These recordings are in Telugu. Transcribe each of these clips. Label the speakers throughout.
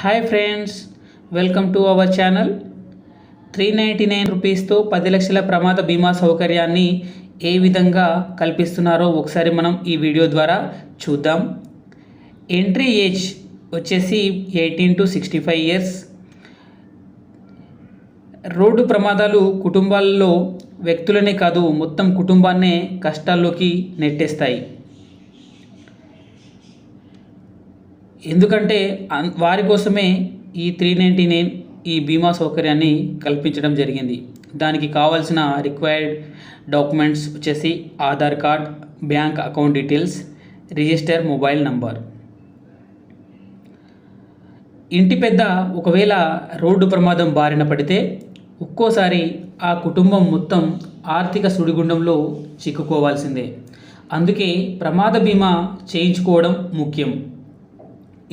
Speaker 1: Hi friends welcome to our channel three ninety nine రూపీస్తో పది లక్షల ప్రమాద బీమా సౌకర్యాన్ని ఏ విధంగా కల్పిస్తున్నారో ఒకసారి మనం ఈ వీడియో ద్వారా చూద్దాం. ఎంట్రీ ఏజ్ వచ్చేసి eighteen to sixty five years road ప్రమాదాలు కుటుంబాల్లో వ్యక్తులనే కాదు మొత్తం కుటుంబాన్నే కష్టాల్లోకి నెట్టేస్తాయి. ఎందుకంటే అన్- వారి కోసమే ఈ త్రీ నైంటీ నైన్ ఈ బీమా సౌకర్యాన్ని కల్పించడం జరిగింది. దానికి కావాల్సిన రిక్వైర్డ్ డాక్యుమెంట్స్ వచ్చేసి Aadhaar card bank account details register mobile number. ఇంటి పెద్ద ఒకవేళ రోడ్డు ప్రమాదం బారిన పడితే ఒక్కోసారి ఆ కుటుంబం మొత్తం ఆర్థిక సుడిగుండంలో చిక్కుకోవాల్సిందే. అందుకే ప్రమాద బీమా చేయించుకోవడం ముఖ్యం.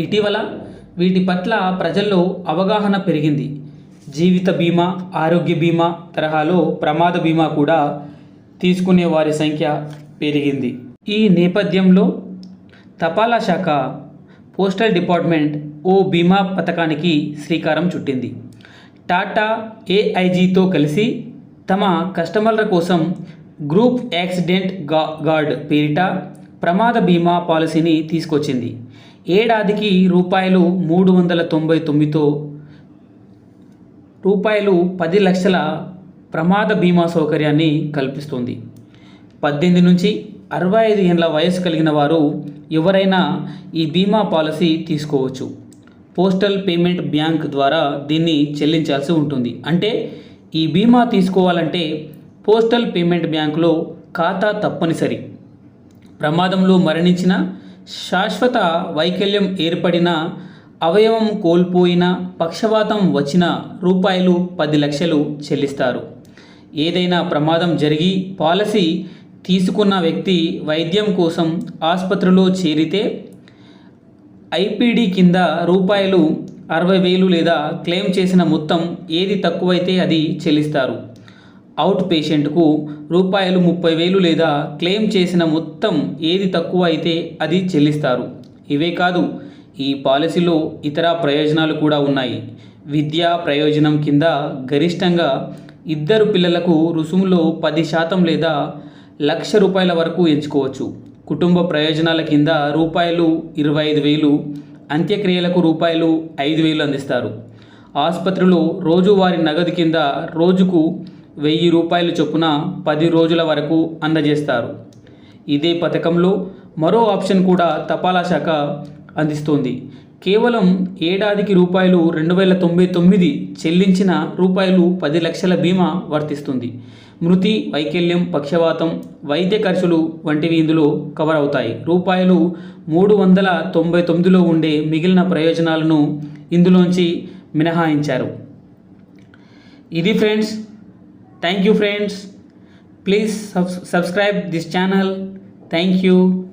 Speaker 1: ఇటీవల వీటి పట్ల ప్రజల్లో అవగాహన పెరిగింది. జీవిత బీమా ఆరోగ్య బీమా తరహాలో ప్రమాద బీమా కూడా తీసుకునే వారి సంఖ్య పెరిగింది. ఈ నేపథ్యంలో తపాలా శాఖ పోస్టల్ డిపార్ట్మెంట్ ఓ బీమా పథకానికి శ్రీకారం చుట్టింది. టాటా ఏఐజీతో కలిసి తమ కస్టమర్ల కోసం గ్రూప్ యాక్సిడెంట్గా గార్డ్ పేరిట ప్రమాద బీమా పాలసీని తీసుకొచ్చింది. ఏడాదికి రూపాయలు మూడు వందల తొంభై తొమ్మిదితో రూపాయలు పది లక్షల ప్రమాద బీమా సౌకర్యాన్ని కల్పిస్తుంది. పద్దెనిమిది నుంచి అరవై ఐదు ఏళ్ళ వయసు కలిగిన వారు ఎవరైనా ఈ బీమా పాలసీ తీసుకోవచ్చు. పోస్టల్ పేమెంట్ బ్యాంక్ ద్వారా దీన్ని చెల్లించాల్సి ఉంటుంది. అంటే ఈ బీమా తీసుకోవాలంటే పోస్టల్ పేమెంట్ బ్యాంకులో ఖాతా తప్పనిసరి. ప్రమాదంలో మరణించిన శాశ్వత వైకల్యం ఏర్పడిన అవయవం కోల్పోయిన పక్షవాతం వచ్చిన రూపాయలు పది లక్షలు చెల్లిస్తారు. ఏదైనా ప్రమాదం జరిగి పాలసీ తీసుకున్న వ్యక్తి వైద్యం కోసం ఆసుపత్రిలో చేరితే ఐపీడీ కింద రూపాయలు అరవై వేలు లేదా క్లెయిమ్ చేసిన మొత్తం ఏది తక్కువైతే అది చెల్లిస్తారు. అవుట్ పేషెంట్కు రూపాయలు ముప్పై వేలు లేదా క్లెయిమ్ చేసిన మొత్తం ఏది తక్కువ అయితే అది చెల్లిస్తారు. ఇవే కాదు ఈ పాలసీలో ఇతర ప్రయోజనాలు కూడా ఉన్నాయి. విద్యా ప్రయోజనం కింద గరిష్టంగా ఇద్దరు పిల్లలకు రుసుములో పది శాతం లేదా లక్ష రూపాయల వరకు ఎంచుకోవచ్చు. కుటుంబ ప్రయోజనాల కింద రూపాయలు ఇరవై ఐదు వేలు అంత్యక్రియలకు రూపాయలు ఐదు వేలు అందిస్తారు. ఆసుపత్రిలో రోజువారీ నగదు కింద రోజుకు వెయ్యి రూపాయలు చొప్పున పది రోజుల వరకు అందజేస్తారు. ఇదే పథకంలో మరో ఆప్షన్ కూడా తపాలా శాఖ అందిస్తోంది. కేవలం ఏడాదికి రూపాయలు రెండు వేల తొంభై తొమ్మిది చెల్లించిన రూపాయలు పది లక్షల బీమా వర్తిస్తుంది. మృతి వైకల్యం పక్షవాతం వైద్య ఖర్చులు వంటివి ఇందులో కవర్ అవుతాయి. రూపాయలు మూడు వందల తొంభై తొమ్మిదిలో ఉండే మిగిలిన ప్రయోజనాలను ఇందులోంచి మినహాయించారు. ఇది friends Thank you friends. Please sub subscribe this channel. Thank you.